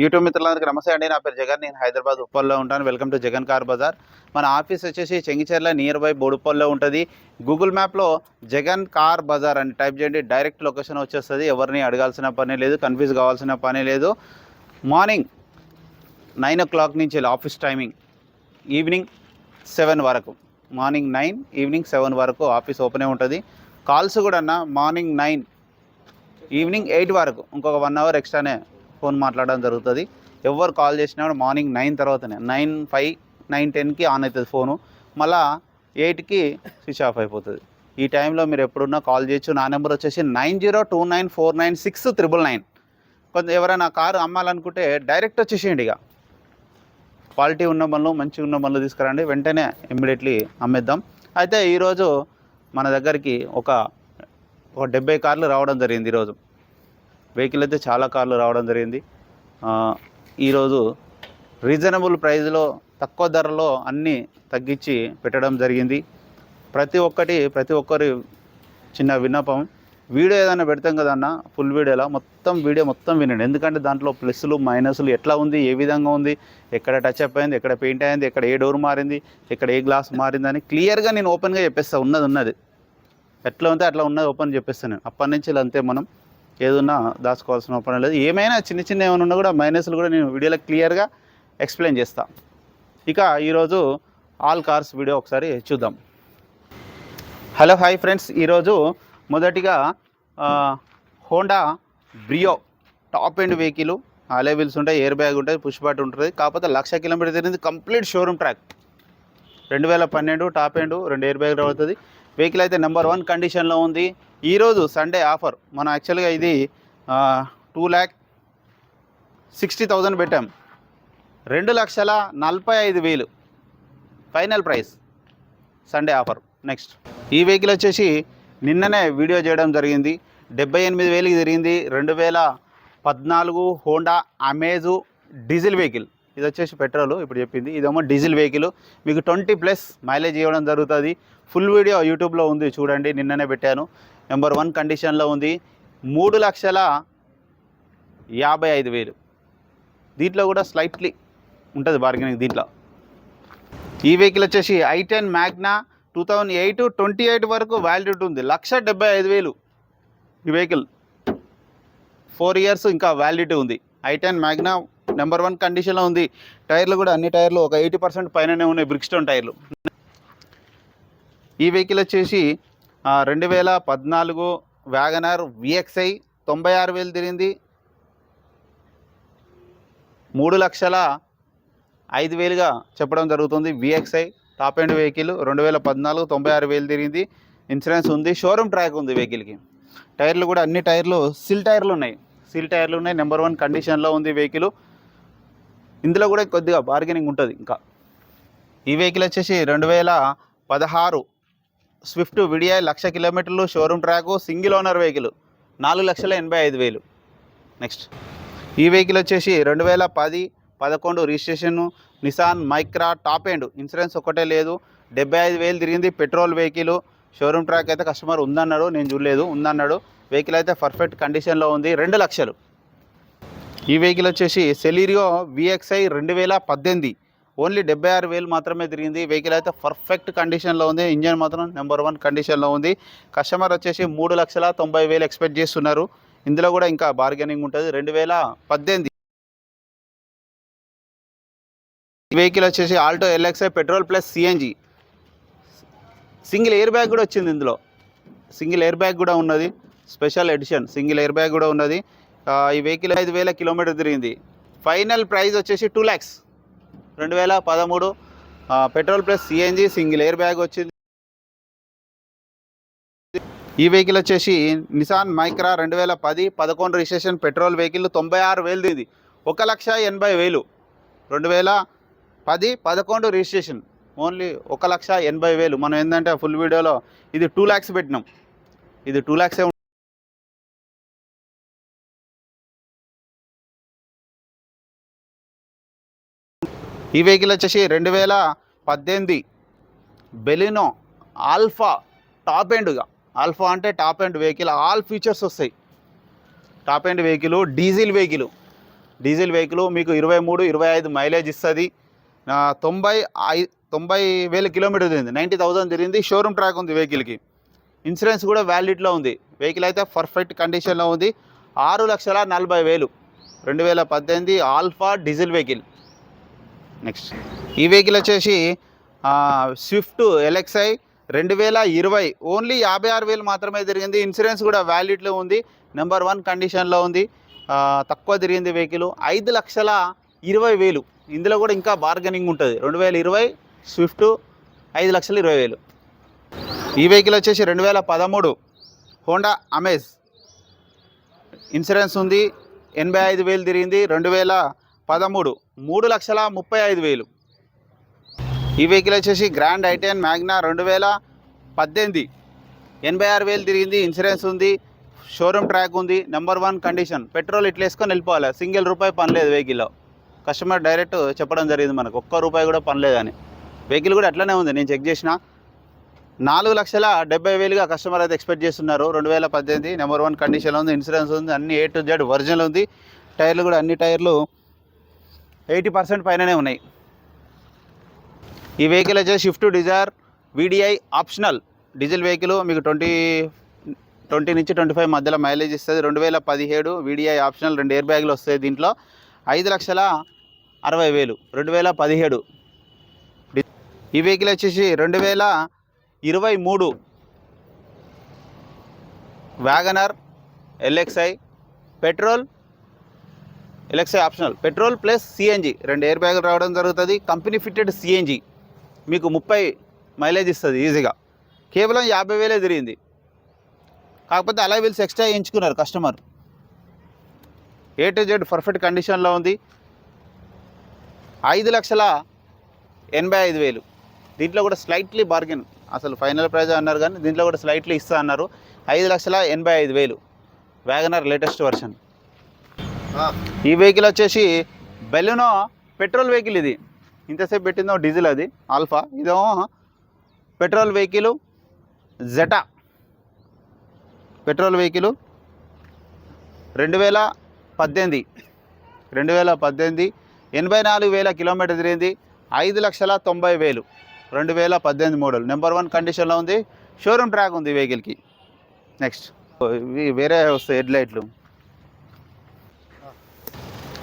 YouTube మిత్రులందరికీ నమస్తే అండి. నా పేరు జగన్. నేను హైదరాబాద్ ఉప్పల్లో ఉంటాను. Welcome to Jagan car Bazar. మన ఆఫీస్ వచ్చేసి చెంగిచెర్ల నియర్ బై బోడుపల్లో ఉంటుంది. గూగుల్ మ్యాప్లో జగన్ కార్ బజార్ అని టైప్ చేయండి. డైరెక్ట్ లొకేషన్ వచ్చేస్తుంది. ఎవరిని అడగాల్సిన పని లేదు. కన్ఫ్యూజ్ కావాల్సిన పని లేదు. మార్నింగ్ నైన్ ఓ క్లాక్ నుంచి ఆఫీస్ టైమింగ్ ఈవినింగ్ సెవెన్ వరకు. మార్నింగ్ నైన్ ఈవినింగ్ సెవెన్ వరకు ఆఫీస్ ఓపెనే ఉంటుంది. కాల్స్ కూడా అన్న మార్నింగ్ నైన్ ఈవినింగ్ ఎయిట్ వరకు. ఇంకొక వన్ అవర్ ఎక్స్ట్రానే ఫోన్ మాట్లాడడం జరుగుతుంది. ఎవరు కాల్ చేసినా కూడా మార్నింగ్ నైన్ తర్వాతనే నైన్ ఫైవ్ నైన్ టెన్కి ఆన్ అవుతుంది ఫోను. మళ్ళా ఎయిట్కి స్విచ్ ఆఫ్ అయిపోతుంది. ఈ టైంలో మీరు ఎప్పుడున్నా కాల్ చేయొచ్చు. నా నెంబర్ వచ్చేసి nine zero two nine four nine six triple nine. కొంత ఎవరైనా కారు అమ్మాలనుకుంటే డైరెక్ట్ వచ్చేసేయండి ఇక. క్వాలిటీ ఉన్న బండ్లు మంచిగా ఉన్న బండ్లు తీసుకురండి. వెంటనే ఇమ్మీడియట్లీ అమ్మేద్దాం. అయితే ఈరోజు మన దగ్గరికి ఒక ఒక డెబ్బై కార్లు రావడం జరిగింది ఈరోజు. వెహికల్ అయితే చాలా కార్లు రావడం జరిగింది. ఈరోజు రీజనబుల్ ప్రైస్లో తక్కువ ధరలో అన్నీ తగ్గించి పెట్టడం జరిగింది. ప్రతి ఒక్కటి ప్రతి ఒక్కరి చిన్న విన్నపం. వీడియో ఏదైనా పెడతాం కదన్న ఫుల్ వీడియోలో? మొత్తం వీడియో మొత్తం వినండి. ఎందుకంటే దాంట్లో ప్లస్లు మైనస్లు ఎట్లా ఉంది ఏ విధంగా ఉంది ఎక్కడ టచ్ అప్ అయింది ఎక్కడ పెయింట్ అయింది ఎక్కడ ఏ డోర్ మారింది ఎక్కడ ఏ గ్లాస్ మారిందని క్లియర్గా నేను ఓపెన్గా చెప్పేస్తా. ఉన్నది ఉన్నది. ఎట్లా ఉంటే అట్లా ఉన్నది ఓపెన్ చెప్పేస్తాను నేను. అప్పటి నుంచి అంతే మనం ఏదున్నా దాచుకోవాల్సిన పని లేదు. ఏమైనా చిన్న చిన్న ఏమైనా ఉన్నా కూడా మైనస్లు కూడా నేను వీడియోలో క్లియర్గా ఎక్స్ప్లెయిన్ చేస్తా. ఇక ఈరోజు ఆల్ కార్స్ వీడియో ఒకసారి చూద్దాం. హలో హాయ్ ఫ్రెండ్స్ ఈరోజు మొదటిగా Honda Brio top end vehicle alloy wheels ఉంటాయి ఎయిర్ బ్యాగ్ ఉంటుంది పుష్ బాట్ ఉంటుంది. కాకపోతే లక్ష కిలోమీటర్ తిరిగింది కంప్లీట్ షోరూమ్ ట్రాక్ రెండు వేల పన్నెండు టాప్ ఎండ్ రెండు ఎయిర్ బ్యాగ్ అవుతుంది వెహికల్ అయితే నెంబర్ వన్ కండిషన్లో ఉంది. ఈరోజు సండే ఆఫర్. మనం యాక్చువల్గా ఇది టూ ల్యాక్ సిక్స్టీ థౌజండ్ పెట్టాం. రెండు లక్షల నలభై ఐదు వేలు. Final price Sunday offer. Next ఈ వెహికల్ వచ్చేసి నిన్ననే వీడియో చేయడం జరిగింది. డెబ్బై ఎనిమిది వేలకి జరిగింది రెండు వేల పద్నాలుగు హోండా అమేజు డీజిల్ వెహికల్ ఇది వచ్చేసి పెట్రోల్ ఇప్పుడు చెప్పింది. ఇదేమో డీజిల్ వెహికల్ మీకు ట్వంటీ ప్లస్ మైలేజ్ ఇవ్వడం జరుగుతుంది. ఫుల్ వీడియో యూట్యూబ్లో ఉంది. చూడండి. నిన్ననే పెట్టాను. నెంబర్ వన్ కండిషన్లో ఉంది. మూడు లక్షల యాభై ఐదు వేలు. దీంట్లో కూడా స్లైట్లీ ఉంటుంది బార్గెనింగ్ దీంట్లో. ఈ వెహికల్ వచ్చేసి I ten Magna two thousand eight twenty eight వరకు వ్యాలిడిటీ ఉంది. లక్ష డెబ్బై ఐదు వేలు ఈ వెహికల్ ఫోర్ ఇయర్స్ ఇంకా వ్యాలిడిటీ ఉంది. I ten Magna number one కండిషన్లో ఉంది. టైర్లు కూడా అన్ని టైర్లు ఒక ఎయిటీ పర్సెంట్ పైననే ఉన్నాయి. బ్రిక్స్టోన్ టైర్లు. ఈ వెహికల్ వచ్చేసి రెండు వేల పద్నాలుగు వ్యాగనార్ విఎక్స్ఐ తొంభై ఆరు వేలు తిరిగింది. మూడు లక్షల ఐదు వేలుగా చెప్పడం జరుగుతుంది. విఎక్స్ఐ టాప్ ఎండ్ వెహికల్ రెండు వేల పద్నాలుగు తొంభై ఆరు వేలు తిరిగింది. ఇన్సూరెన్స్ ఉంది. షోరూమ్ ట్రాక్ ఉంది వెహికల్కి. టైర్లు కూడా అన్ని టైర్లు సిల్ టైర్లు ఉన్నాయి. సిల్ టైర్లు ఉన్నాయి. నెంబర్ వన్ కండిషన్లో ఉంది వెహికల్. ఇందులో కూడా కొద్దిగా బార్గెనింగ్ ఉంటుంది ఇంకా. ఈ వెహికల్ వచ్చేసి రెండు వేల పదహారు స్విఫ్ట్ విడిఐ లక్ష కిలోమీటర్లు showroom track single owner vehicle నాలుగు లక్షల ఎనభై ఐదు వేలు. నెక్స్ట్. ఈ వెహికల్ వచ్చేసి రెండు వేల పది పదకొండు registration Nissan Micra top end. Insurance ఒకటే లేదు. డెబ్బై ఐదు వేలు తిరిగింది పెట్రోల్ వెహికల్. షోరూమ్ ట్రాక్ అయితే కస్టమర్ ఉందన్నాడు నేను చూడలేదు ఉందన్నాడు. వెహికల్ అయితే పర్ఫెక్ట్ కండిషన్లో ఉంది రెండు లక్షలు. ఈ వెహికల్ వచ్చేసి సెలీరియో విఎక్స్ఐ రెండు వేల పద్దెనిమిది. ఓన్లీ డెబ్బై ఆరు వేలు మాత్రమే తిరిగింది. వెహికల్ అయితే పర్ఫెక్ట్ కండిషన్లో ఉంది. ఇంజన్ మాత్రం నెంబర్ వన్ కండిషన్లో ఉంది. కస్టమర్ వచ్చేసి మూడు లక్షల తొంభై వేలు ఎక్స్పెక్ట్ చేస్తున్నారు. ఇందులో కూడా ఇంకా బార్గెనింగ్ ఉంటుంది. రెండు వేల పద్దెనిమిది ఈ వెహికల్ వచ్చేసి Alto LXI petrol plus CNG single air bag కూడా వచ్చింది ఇందులో. సింగిల్ ఎయిర్ బ్యాగ్ కూడా ఉన్నది. Special edition single air bag కూడా ఉన్నది. ఈ వెహికల్ ఐదు వేల కిలోమీటర్ తిరిగింది. ఫైనల్ ప్రైస్ వచ్చేసి టూ ల్యాక్స్. రెండు వేల పదమూడు petrol plus CNG single air bag వచ్చింది. ఈ వెహికల్ వచ్చేసి నిసాన్ మైక్రా రెండు వేల పది పదకొండు రిజిస్ట్రేషన్ పెట్రోల్ వెహికల్ తొంభై ఆరు వేలు ఇది. ఒక లక్ష ఎనభై వేలు. రెండు వేల పది పదకొండు రిజిస్ట్రేషన్ ఓన్లీ ఒక లక్ష ఎనభై వేలు. మనం ఏంటంటే ఫుల్ వీడియోలో ఇది టూ ల్యాక్స్ పెట్టినాం. ఇది టూ ల్యాక్సే ఈ వెహికల్ వచ్చేసి రెండు వేల పద్దెనిమిది బెలినో ఆల్ఫా టాప్ ఎండ్గా. ఆల్ఫా అంటే top end vehicle all features వస్తాయి. Top end vehicle diesel vehicle. Diesel vehicle మీకు ఇరవై మూడు ఇరవై ఐదు మైలేజ్ ఇస్తుంది. తొంభై ఐ తొంభై వేల కిలోమీటర్ తిరిగింది. నైంటీ థౌసండ్ తిరిగింది. షోరూమ్ ట్రాక్ ఉంది వెహికల్కి. ఇన్సూరెన్స్ కూడా వ్యాలిడ్లో ఉంది. వెహికల్ అయితే పర్ఫెక్ట్ కండిషన్లో ఉంది. ఆరు లక్షల నలభై వేలు. రెండు వేల పద్దెనిమిది ఆల్ఫా డీజిల్ వెహికల్. నెక్స్ట్ ఈ వెహికల్ వచ్చేసి స్విఫ్ట్ ఎల్ఎక్స్ఐ రెండు వేల ఇరవై. ఓన్లీ యాభై ఆరు వేలు మాత్రమే తిరిగింది. ఇన్సూరెన్స్ కూడా వ్యాలిడ్లో ఉంది. నెంబర్ వన్ కండిషన్లో ఉంది. తక్కువ తిరిగింది వెహికల్. ఐదు లక్షల ఇరవై వేలు. ఇందులో కూడా ఇంకా బార్గెనింగ్ ఉంటుంది. రెండు వేల ఇరవై స్విఫ్ట్ ఐదు లక్షల ఇరవై వేలు. ఈ వెహికల్ వచ్చేసి రెండు వేల పదమూడు హోండా అమేజ్ ఇన్సూరెన్స్ ఉంది. ఎనభై ఐదు వేలు తిరిగింది. రెండు వేల పదమూడు మూడు లక్షల ముప్పై ఐదు వేలు. ఈ వెహికల్ వచ్చేసి గ్రాండ్ ఐటెన్ మ్యాగ్నా రెండు వేల పద్దెనిమిది. ఎనభై ఆరు వేలు తిరిగింది ఇన్సూరెన్స్ ఉంది షోరూమ్ ట్రాక్ ఉంది నెంబర్ వన్ కండిషన్. పెట్రోల్ ఇట్లా వేసుకొని వెళ్ళిపోవాలి సింగిల్ రూపాయి పనిలేదు వెహికల్లో. కస్టమర్ డైరెక్ట్ చెప్పడం జరిగింది మనకు ఒక్క రూపాయి కూడా పనిలేదని వెహికల్ కూడా అట్లనే ఉంది నేను చెక్ చేసిన. నాలుగు లక్షల డెబ్బై వేలుగా కస్టమర్ అయితే ఎక్స్పెక్ట్ చేస్తున్నారు రెండు వేల పద్దెనిమిది నెంబర్ వన్ కండిషన్ ఉంది ఇన్సూరెన్స్ ఉంది అన్ని ఏ టు జెడ్ ఒరిజినల్ ఉంది. టైర్లు కూడా అన్ని టైర్లు ఎయిటీ పర్సెంట్ పైననే ఉన్నాయి. ఈ వెహికల్ వచ్చేసి Swift Dzire VDI optional diesel vehicle మీకు ట్వంటీ ట్వంటీ నుంచి ట్వంటీ ఫైవ్ మధ్యలో మైలేజ్ ఇస్తుంది. రెండు వేల పదిహేడు వీడిఐ ఆప్షనల్ రెండు ఎయిర్ బ్యాగులు వస్తాయి దీంట్లో. ఐదు లక్షల అరవై వేలు. రెండు వేల పదిహేడు. ఈ వెహికల్ వచ్చేసి రెండు వేల ఇరవై మూడు. WagonR LXI petrol LXI optional petrol plus CNG రెండు ఎయిర్ బ్యాగులు రావడం జరుగుతుంది. కంపెనీ ఫిట్టెడ్ సిఎన్జి మీకు ముప్పై మైలేజ్ ఇస్తుంది ఈజీగా కేవలం యాభై వేలే తిరిగింది. కాకపోతే అలా వీల్స్ ఎక్స్ట్రా ఎంచుకున్నారు customer A to Z perfect కండిషన్లో ఉంది. ఐదు లక్షల ఎనభై ఐదు వేలు. దీంట్లో కూడా స్లైట్లీ బార్గెన్ అసలు ఫైనల్ ప్రైజ్ అన్నారు కానీ దీంట్లో కూడా స్లైట్లీ ఇస్తా అన్నారు. ఐదు లక్షల ఎనభై ఐదు వేలు. వ్యాగనర్ లేటెస్ట్ వర్షన్ ఈ వెహికల్ వచ్చేసి బెలూనో పెట్రోల్ వెహికల్ ఇది. ఇంతసేపు పెట్టిందో డీజిల్ అది ఆల్ఫా. ఇదేమో petrol vehicle Zeta. Petrol vehicle రెండు వేల పద్దెనిమిది రెండు వేల పద్దెనిమిది ఎనభై నాలుగు వేల కిలోమీటర్ తిరిగింది ఐదు లక్షల తొంభై వేలు. రెండు వేల పద్దెనిమిది మోడల్. నెంబర్ వన్ కండిషన్లో ఉంది షోరూమ్ ట్రాక్ ఉంది వెహికల్కి. నెక్స్ట్ ఇవి వేరే వస్తాయి హెడ్ లైట్లు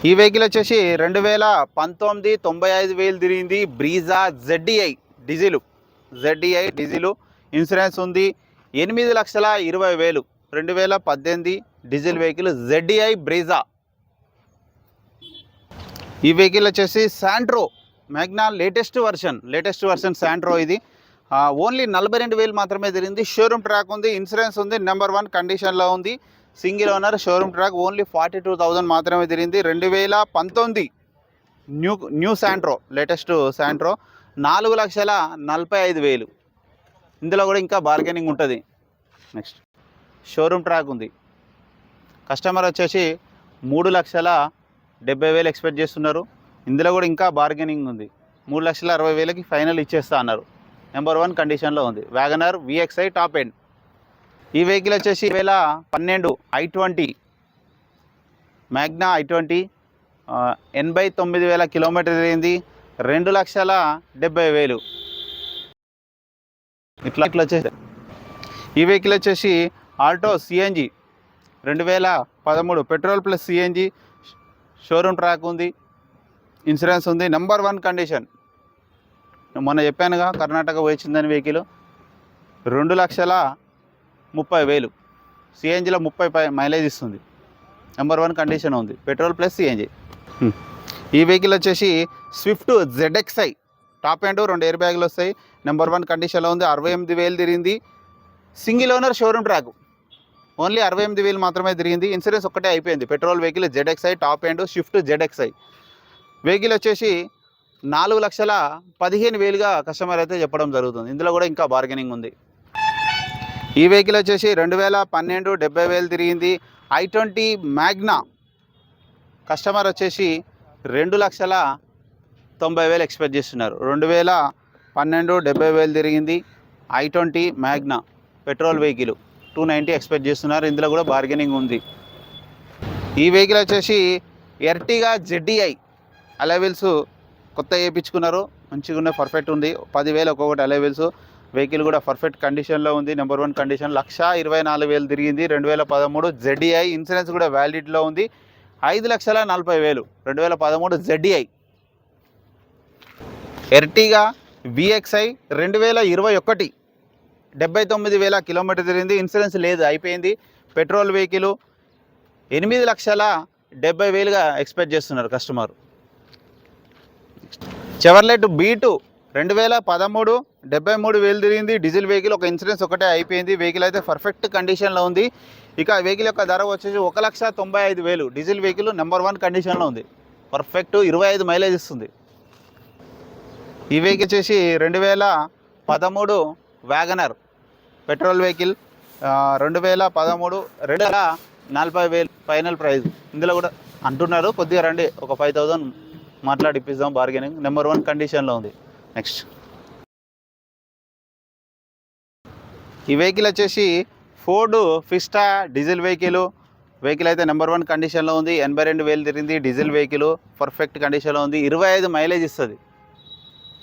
ఈ వెహికల్ వచ్చేసి రెండు వేల పంతొమ్మిది తొంభై ఐదు వేలు తిరిగింది Brezza ZDI diesel. ZDI diesel. Insurance ఉంది. ఎనిమిది లక్షల ఇరవై వేలు. రెండు వేల పద్దెనిమిది డీజిల్ వెహికల్ జెడ్డిఐ బ్రీజా. ఈ వెహికల్ వచ్చేసి Santro Magna latest version. Latest version Santro ఇది. ఓన్లీ నలభై రెండు వేలు మాత్రమే తిరిగింది. షోరూమ్ ట్రాక్ ఉంది. ఇన్సూరెన్స్ ఉంది. నెంబర్ వన్ కండిషన్లో ఉంది. Single owner showroom track only forty two thousand మాత్రమే తిరిగింది. రెండు వేల పంతొమ్మిది new new Santro latest Santro నాలుగు లక్షల నలభై ఐదు వేలు. ఇందులో కూడా ఇంకా బార్గెనింగ్ ఉంటుంది. నెక్స్ట్ షోరూమ్ ట్రాక్ ఉంది. కస్టమర్ వచ్చేసి మూడు లక్షల డెబ్బై వేలు ఎక్స్పెక్ట్ చేస్తున్నారు. ఇందులో కూడా ఇంకా బార్గెనింగ్ ఉంది. మూడు లక్షల అరవై వేలకి ఫైనల్ ఇచ్చేస్తా అన్నారు. నెంబర్ వన్ కండిషన్లో ఉంది. వ్యాగనర్ విఎక్స్ఐ టాప్ ఎండ్ ఈ వెహికల్ వచ్చేసి వేల పన్నెండు I twenty Magna I twenty ఎనభై తొమ్మిది వేల కిలోమీటర్ తిరిగింది. రెండు లక్షల డెబ్బై వేలు. ఇట్లా ఇట్లా వచ్చేసి ఈ వెహికల్ వచ్చేసి ఆల్టో సిఎన్జి రెండు వేల పదమూడు petrol plus CNG showroom track ఉంది ఇన్సూరెన్స్ ఉంది నెంబర్ వన్ కండిషన్. మొన్న చెప్పానుగా కర్ణాటక వచ్చిందని వెహికల్. రెండు లక్షల ముప్పై వేలు. సిఎన్జిలో ముప్పై పై మైలేజ్ ఇస్తుంది. నెంబర్ వన్ కండిషన్ ఉంది. పెట్రోల్ ప్లస్ సిఎన్జి ఈ వెహికల్ వచ్చేసి స్విఫ్ట్ జెడ్ఎక్స్ఐ టాప్ ఎండ్ రెండు ఎయిర్ బ్యాగులు వస్తాయి. నెంబర్ వన్ కండిషన్లో ఉంది. అరవై ఎనిమిది వేలు తిరిగింది. Single owner showroom track only అరవై ఎనిమిది వేలు మాత్రమే తిరిగింది. ఇన్సూరెన్స్ ఒక్కటే అయిపోయింది. Petrol vehicle ZXI top end Swift ZXI vehicle వచ్చేసి నాలుగు లక్షల పదిహేను వేలుగా కస్టమర్ అయితే చెప్పడం జరుగుతుంది. ఇందులో కూడా ఇంకా బార్గెనింగ్ ఉంది. ఈ వెహికల్ వచ్చేసి రెండు వేల పన్నెండు డెబ్బై వేలు తిరిగింది. ఐ ట్వంటీ మ్యాగ్నా కస్టమర్ వచ్చేసి రెండు లక్షల తొంభై వేలు ఎక్స్పెక్ట్ చేస్తున్నారు. రెండు వేల పన్నెండు డెబ్బై వేలు తిరిగింది I twenty Magna petrol vehicle two ninety expect చేస్తున్నారు. ఇందులో కూడా బార్గెనింగ్ ఉంది. ఈ వెహికల్ వచ్చేసి ఎర్టిగా జెడ్డీఐ అలవెల్స్ కొత్త వేయించుకున్నారు మంచిగా ఉన్నాయి పర్ఫెక్ట్ ఉంది. పదివేలు ఒక్కొక్కటి అలవెల్స్. వెహికల్ కూడా పర్ఫెక్ట్ కండిషన్లో ఉంది. నెంబర్ వన్ కండిషన్ లక్ష ఇరవై నాలుగు వేలు తిరిగింది. రెండు వేల పదమూడు జెడ్డీఐ ఇన్సూరెన్స్ కూడా వ్యాలిడిటీలో ఉంది. ఐదు లక్షల నలభై వేలు. రెండు వేల పదమూడు జెడ్డీఐ ఎర్టిగా విఎక్స్ఐ రెండు వేల ఇరవై ఒకటి. డెబ్బై తొమ్మిది వేల కిలోమీటర్ తిరిగింది. ఇన్సూరెన్స్ లేదు అయిపోయింది. పెట్రోల్ వెహికల్ ఎనిమిది లక్షల డెబ్బై వేలుగా ఎక్స్పెక్ట్ చేస్తున్నారు కస్టమర్ చెవర్లెట్ బీటు రెండు వేల పదమూడు డెబ్బై మూడు వేలు తిరిగింది. డీజిల్ వెహికల్ ఒక ఇన్సూరెన్స్ ఒకటే అయిపోయింది. వెహికల్ అయితే పర్ఫెక్ట్ కండిషన్లో ఉంది. ఇక వెహికల్ యొక్క ధర వచ్చేసి ఒక లక్ష తొంభై ఐదు వేలు. డీజిల్ వెహికల్ నెంబర్ వన్ కండిషన్లో ఉంది. పర్ఫెక్ట్ ఇరవై ఐదు మైలేజ్ ఇస్తుంది. ఈ వెహికల్ వచ్చేసి రెండు వేల పదమూడు వ్యాగనర్ పెట్రోల్ వెహికల్. రెండు వేల పదమూడు రెండు వేల నలభై వేలు ఫైనల్ ప్రైజ్. ఇందులో కూడా అంటున్నారు. కొద్దిగా రండి. ఒక ఫైవ్ థౌజండ్ మాట్లాడిపిస్తాం బార్గెనింగ్. నెంబర్ వన్ కండిషన్లో ఉంది. నెక్స్ట్. ఈ వెహికల్ వచ్చేసి Ford Fiesta diesel vehicle. Vehicle అయితే నెంబర్ వన్ కండిషన్లో ఉంది. ఎనభై రెండు వేలు తిరిగింది డీజిల్ వెహికల్. పర్ఫెక్ట్ కండిషన్లో ఉంది. ఇరవై ఐదు మైలేజ్ ఇస్తుంది.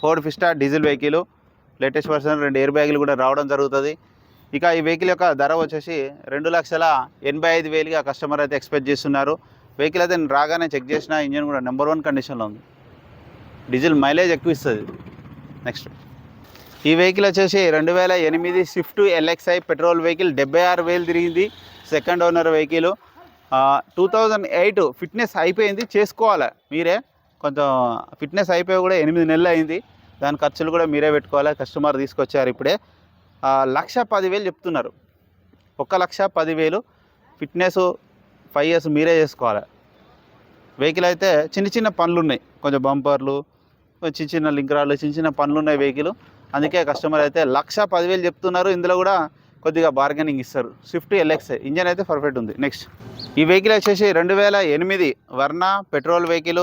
Ford Fiesta diesel vehicle. Latest version రెండు ఎయిర్ బ్యాగులు కూడా రావడం జరుగుతుంది. ఇక ఈ వెహికల్ యొక్క ధర వచ్చేసి రెండు లక్షల ఎనభై ఐదు వేలుగా కస్టమర్ అయితే ఎక్స్పెక్ట్ చేస్తున్నారు. వెహికల్ అయితే రాగానే చెక్ చేసిన ఇంజన్ కూడా నెంబర్ వన్ కండిషన్లో ఉంది. డీజిల్ మైలేజ్ ఎక్కువ ఇస్తుంది. నెక్స్ట్ ఈ వెహికల్ వచ్చేసి రెండు వేల ఎనిమిది స్విఫ్ట్ ఎల్ఎక్స్ఐ పెట్రోల్ వెహికల్ డెబ్బై ఆరు వేలు తిరిగింది. Second owner vehicle two thousand eight fitness అయిపోయింది. చేసుకోవాలి? మీరే. కొంచెం ఫిట్నెస్ అయిపోయి కూడా ఎనిమిది నెలలు అయింది. దాని ఖర్చులు కూడా మీరే పెట్టుకోవాలి? కస్టమర్ తీసుకొచ్చారు ఇప్పుడే. లక్ష పదివేలు చెప్తున్నారు. ఒక లక్ష పదివేలు ఫిట్నెస్ ఫైవ్ ఇయర్స్ మీరే చేసుకోవాలి? వెహికల్ అయితే చిన్న చిన్న పనులు ఉన్నాయి. కొంచెం బంపర్లు చిన్న చిన్న లింకరాలు చిన్న చిన్న పనులు ఉన్నాయి వెహికల్. అందుకే కస్టమర్ అయితే లక్ష పదివేలు చెప్తున్నారు. ఇందులో కూడా కొద్దిగా బార్గెనింగ్ ఇస్తారు. స్విఫ్ట్ ఎల్ఎక్స్ ఇంజన్ అయితే పర్ఫెక్ట్ ఉంది. నెక్స్ట్ ఈ వెహికల్ వచ్చేసి రెండు వేల ఎనిమిది వర్ణ పెట్రోల్ వెహికల్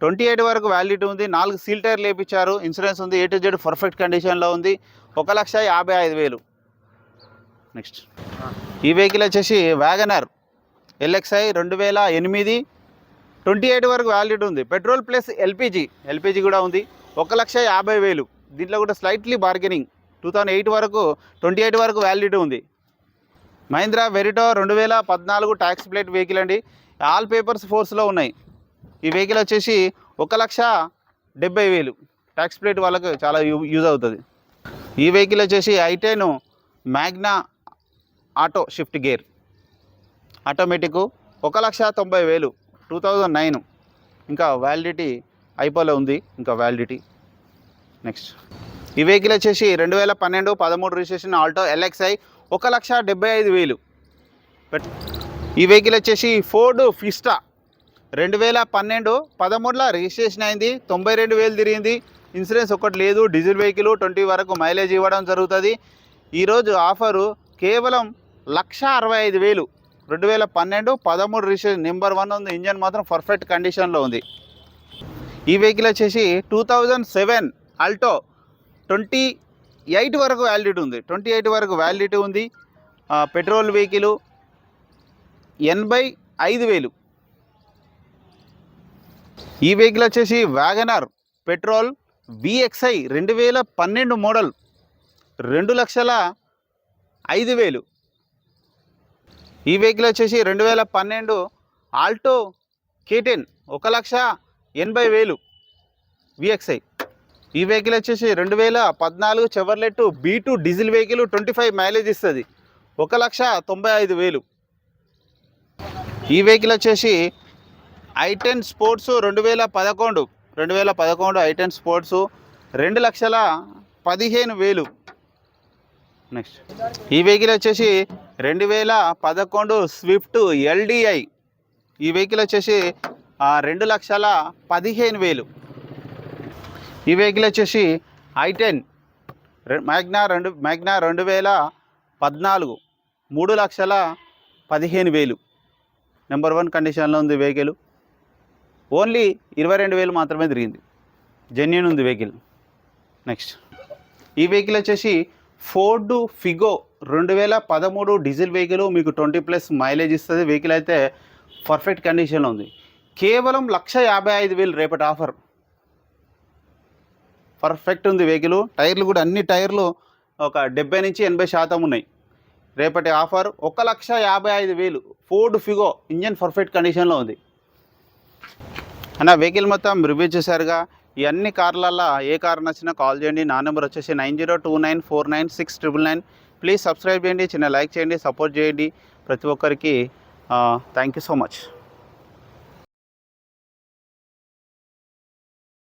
ట్వంటీ ఎయిట్ వరకు వ్యాలిడిటీ ఉంది. నాలుగు సీల్ టైర్ లేపించారు. ఇన్సూరెన్స్ ఉంది. ఏ టు జెడ్ పర్ఫెక్ట్ కండిషన్లో ఉంది. ఒక లక్ష యాభై ఐదు వేలు. నెక్స్ట్ ఈ వెహికల్ వచ్చేసి వ్యాగనర్ ఎల్ఎక్స్ఐ రెండు వేల ఎనిమిది ట్వంటీ ఎయిట్ వరకు వ్యాలిడిటీ ఉంది. పెట్రోల్ ప్లస్ ఎల్పిజి ఎల్పిజి కూడా ఉంది. ఒక లక్ష యాభై వేలు. దీంట్లో కూడా slightly bargaining two thousand eight వరకు ట్వంటీ ఎయిట్ వరకు వ్యాలిడిటీ ఉంది. మహీంద్రా వెరిటో రెండు వేల పద్నాలుగు ట్యాక్స్ ప్లేట్ వెహికల్ అండి. ఆల్ పేపర్స్ ఫోర్స్లో ఉన్నాయి. ఈ వెహికల్ వచ్చేసి ఒక లక్ష డెబ్బై వేలు. ట్యాక్స్ ప్లేట్ వాళ్ళకి చాలా యూ యూజ్ అవుతుంది. ఈ వెహికల్ వచ్చేసి i ten Magna auto shift gear automatic ఒక లక్ష తొంభై వేలు. టూ థౌజండ్ నైన్ ఇంకా వ్యాలిడిటీ అయిపోలే ఉంది. ఇంకా వ్యాలిడిటీ నెక్స్ట్ ఈ వెహికల్ వచ్చేసి రెండు వేల పన్నెండు పదమూడు రిజిస్ట్రేషన్ ఆల్టో ఎల్ఎక్స్ఐ ఒక లక్ష డెబ్బై ఐదు వేలు. బట్ ఈ వెహికల్ వచ్చేసి ఫోర్డ్ ఫిస్టా రెండు వేల పన్నెండు పదమూడులో రిజిస్ట్రేషన్ అయింది. తొంభై రెండు వేలు తిరిగింది. ఇన్సూరెన్స్ ఒకటి లేదు. డీజిల్ వెహికల్ ట్వంటీ వరకు మైలేజ్ ఇవ్వడం జరుగుతుంది. ఈరోజు ఆఫరు కేవలం లక్ష అరవై ఐదు వేలు. రెండు వేల పన్నెండు పదమూడు రిజిస్ట్రేషన్ నెంబర్ వన్ ఉంది. ఇంజన్ మాత్రం పర్ఫెక్ట్ కండిషన్లో ఉంది. ఈ వెహికల్ వచ్చేసి two thousand seven Alto twenty eight వరకు వ్యాలిడిటీ ఉంది. ట్వంటీ ఎయిట్ వరకు వ్యాలిడిటీ ఉంది. పెట్రోల్ వెహికల్ ఎనభై ఐదు వేలు. ఈ వెహికల్ వచ్చేసి వ్యాగనార్ పెట్రోల్ విఎక్స్ఐ రెండు వేల పన్నెండు మోడల్ రెండు లక్షల ఐదు వేలు. ఈ వెహికల్ వచ్చేసి రెండు వేల పన్నెండు ఆల్టో కేటెన్ ఒక లక్ష ఎనభై వేలు విఎక్స్ఐ. ఈ వెహికల్ వచ్చేసి రెండు వేల పద్నాలుగు Chevrolet B two diesel vehicle twenty five mileage ఇస్తుంది. ఒక లక్ష తొంభై ఐదు వేలు. ఈ వెహికల్ వచ్చేసి ఐటెన్ స్పోర్ట్స్ రెండు వేల పదకొండు రెండు వేల పదకొండు ఐటెన్ స్పోర్ట్స్ రెండు లక్షల పదిహేను వేలు. నెక్స్ట్. ఈ వెహికల్ వచ్చేసి రెండు వేల పదకొండు స్విఫ్ట్ ఎల్డిఐ ఈ వెహికల్ వచ్చేసి రెండు లక్షల పదిహేను వేలు. ఈ వెహికల్ వచ్చేసి ఐటెన్ మ్యాగ్నా రెండు మ్యాగ్నా రెండు వేల పద్నాలుగు మూడు లక్షల పదిహేను వేలు. నెంబర్ వన్ కండిషన్లో ఉంది వెహికల్. ఓన్లీ ఇరవై రెండు వేలు మాత్రమే తిరిగింది. జెన్యున్ ఉంది వెహికల్. నెక్స్ట్. ఈ వెహికల్ వచ్చేసి ఫోర్డ్ ఫిగో రెండు వేల పదమూడు డీజిల్ వెహికల్ మీకు ట్వంటీ ప్లస్ మైలేజ్ ఇస్తుంది. వెహికల్ అయితే పర్ఫెక్ట్ కండిషన్లో ఉంది. కేవలం లక్ష యాభై ఐదు వేలు రేపటి ఆఫర్. పర్ఫెక్ట్ ఉంది వెహికల్. టైర్లు కూడా అన్ని టైర్లు ఒక డెబ్బై నుంచి ఎనభై శాతం ఉన్నాయి. రేపటి ఆఫర్ ఒక లక్ష యాభై ఐదు వేలు. ఫోర్డ్ ఫిగో ఇంజన్ పర్ఫెక్ట్ కండిషన్లో ఉంది. అన్న వెహికల్ మొత్తం రివ్యూ చేశారుగా. ఈ అన్ని కార్లల్లో ఏ కార్ నచ్చినా కాల్ చేయండి. నా నెంబర్ వచ్చేసి nine zero two nine four nine six triple nine. Please subscribe చేయండి చిన్న లైక్ చేయండి సపోర్ట్ చేయండి. ప్రతి ఒక్కరికి థ్యాంక్ యూ సో మచ్.